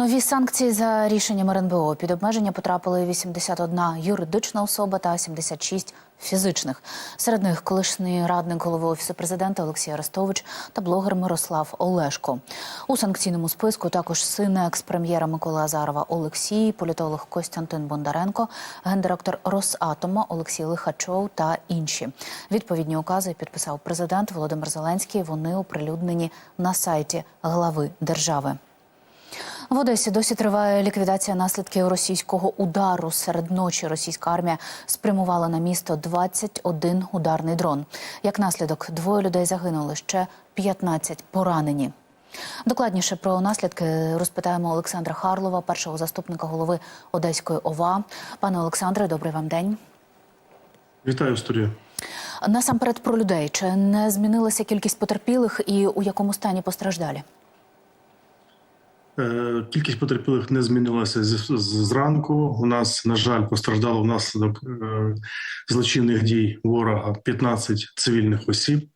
Нові санкції за рішенням РНБО під обмеження потрапили 81 юридична особа та 76 фізичних. Серед них колишній радник голови офісу президента Олексій Арестович та блогер Мирослав Олешко. У санкційному списку також син екс-прем'єра Миколи Азарова Олексій, політолог Костянтин Бондаренко, гендиректор Росатома Олексій Лихачов та інші. Відповідні укази підписав президент Володимир Зеленський. Вони оприлюднені на сайті глави держави. В Одесі досі триває ліквідація наслідків російського удару. Серед ночі російська армія спрямувала на місто 21 ударний дрон. Як наслідок, двоє людей загинули, ще 15 поранені. Докладніше про наслідки розпитаємо Олександра Харлова, першого заступника голови Одеської ОВА. Пане Олександре, добрий вам день. Вітаю студію. Насамперед про людей. Чи не змінилася кількість потерпілих і у якому стані постраждалі? Е, Кількість потерпілих не змінилася зранку. У нас, на жаль, постраждало внаслідок е, злочинних дій ворога 15 цивільних осіб.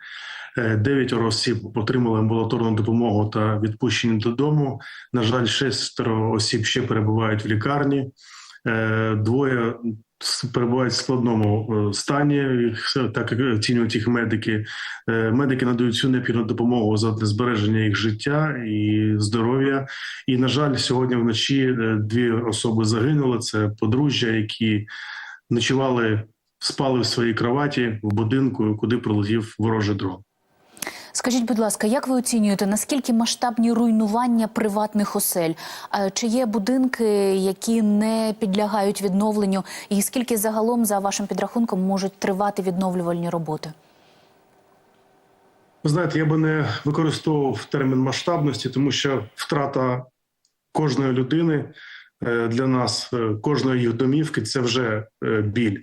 Е, Дев'ятеро осіб отримали амбулаторну допомогу та відпущені додому. На жаль, шестеро осіб ще перебувають в лікарні. Двоє перебувають в складному е, стані, їх, е, так як оцінюють їх медики. Е, Медики надають всю необхідну допомогу за збереження їх життя і здоров'я. І на жаль, сьогодні вночі е, дві особи загинули. Це подружжя, які ночували, спали в своїй кроваті в будинку, куди прилетів ворожий дрон. Скажіть, будь ласка, як ви оцінюєте, наскільки масштабні руйнування приватних осель? Чи є будинки, які не підлягають відновленню, і скільки загалом, за вашим підрахунком, можуть тривати відновлювальні роботи? Ви знаєте, я би не використовував термін масштабності, тому що втрата кожної людини е, для нас, е, кожної їх домівки це вже е, біль.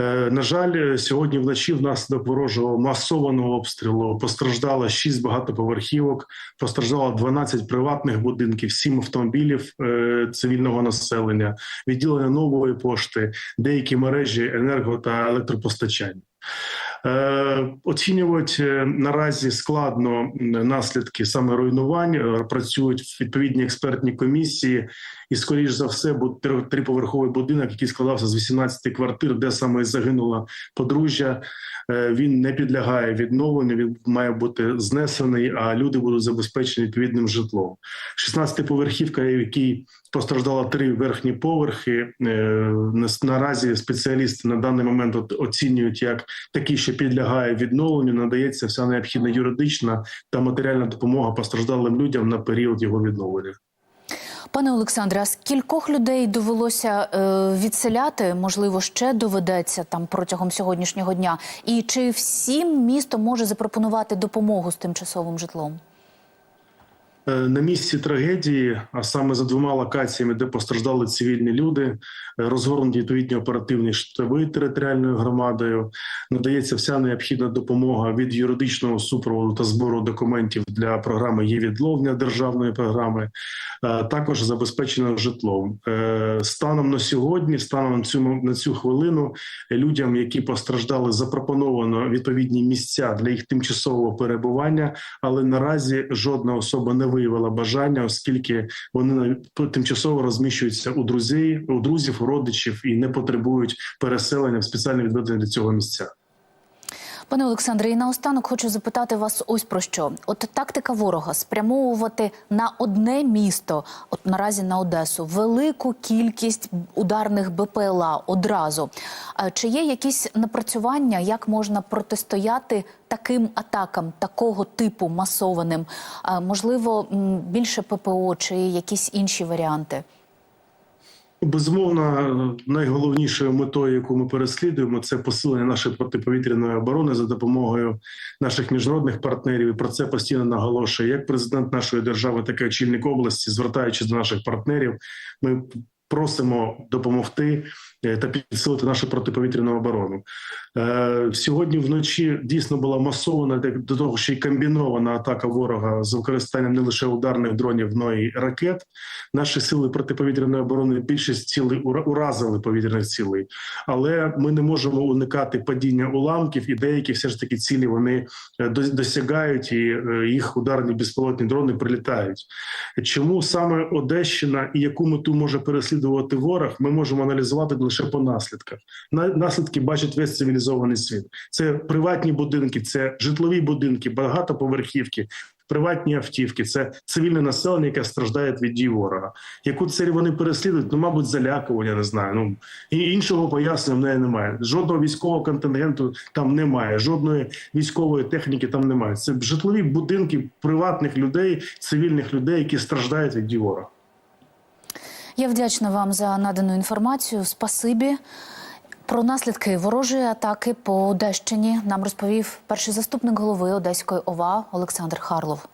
Е, На жаль, сьогодні вночі внаслідок ворожого масованого обстрілу постраждало 6 багатоповерхівок, постраждало 12 приватних будинків, 7 автомобілів е, цивільного населення, відділення нової пошти, деякі мережі енерго та електропостачання. Е, Оцінювати е, наразі складно наслідки саме руйнувань. Е, Працюють відповідні експертні комісії, і скоріш за все буде триповерховий будинок, який складався з 18 квартир, де саме загинула подружжя. Він не підлягає відновленню. Він має бути знесений, а люди будуть забезпечені відповідним житлом. 16-поверхівка, в якій постраждало три верхні поверхи. Наразі спеціалісти на даний момент оцінюють як такі, що підлягає відновленню. Надається вся необхідна юридична та матеріальна допомога постраждалим людям на період його відновлення. Пане Олександре, а скількох людей довелося е, відселяти? Можливо, ще доведеться там протягом сьогоднішнього дня? І чи всім місто може запропонувати допомогу з тимчасовим житлом? Е, На місці трагедії, а саме за двома локаціями, де постраждали цивільні люди, е, розгорнуті відповідні оперативні штаби територіальною громадою. Надається вся необхідна допомога від юридичного супроводу та збору документів для програми є відловня державної програми. е, Також забезпечено житлом. Станом на сьогодні, станом на цю на цю хвилину, людям, які постраждали, запропоновано відповідні місця для їх тимчасового перебування але наразі жодна особа не виявила бажання, оскільки вони тимчасово розміщуються у друзів, у друзів, у родичів і не потребують переселення в спеціально відведені для цього місця. Пане Олександре, і наостанок хочу запитати вас ось про що. От тактика ворога спрямовувати на одне місто, от наразі на Одесу, велику кількість ударних БПЛА одразу. Чи є якісь напрацювання, як можна протистояти таким атакам, такого типу масованим? Можливо, більше ППО чи якісь інші варіанти? Безумовно, найголовнішою метою, яку ми переслідуємо, це посилення нашої протиповітряної оборони за допомогою наших міжнародних партнерів. І про це постійно наголошує як президент нашої держави, так і очільник області, звертаючись до наших партнерів. Ми просимо допомогти е, та підсилити нашу протиповітряну оборону. Е, Сьогодні вночі дійсно була масована до того, ще й комбінована атака ворога з використанням не лише ударних дронів, но й ракет. Наші сили протиповітряної оборони більшість цілей ура- уразили повітряних цілей, але ми не можемо уникати падіння уламків, і деякі все ж таки цілі вони е, досягають, і їх ударні безпілотні дрони прилітають. Чому саме Одещина і яку мету може переслідувати ворог, ми можемо аналізувати лише по наслідках. На- Наслідки бачить весь цивілізований світ. Це приватні будинки, це житлові будинки, багатоповерхівки. Приватні автівки це цивільне населення, яке страждає від дій ворога. Яку цель вони переслідують? Ну, мабуть, залякування, не знаю. Ну і іншого пояснення в неї немає. Жодного військового контингенту там немає, жодної військової техніки там немає. Це житлові будинки приватних людей, цивільних людей, які страждають від дій ворога. Я вдячна вам за надану інформацію. Спасибі. Про наслідки ворожої атаки по Одещині нам розповів перший заступник голови Одеської ОВА Олександр Харлов.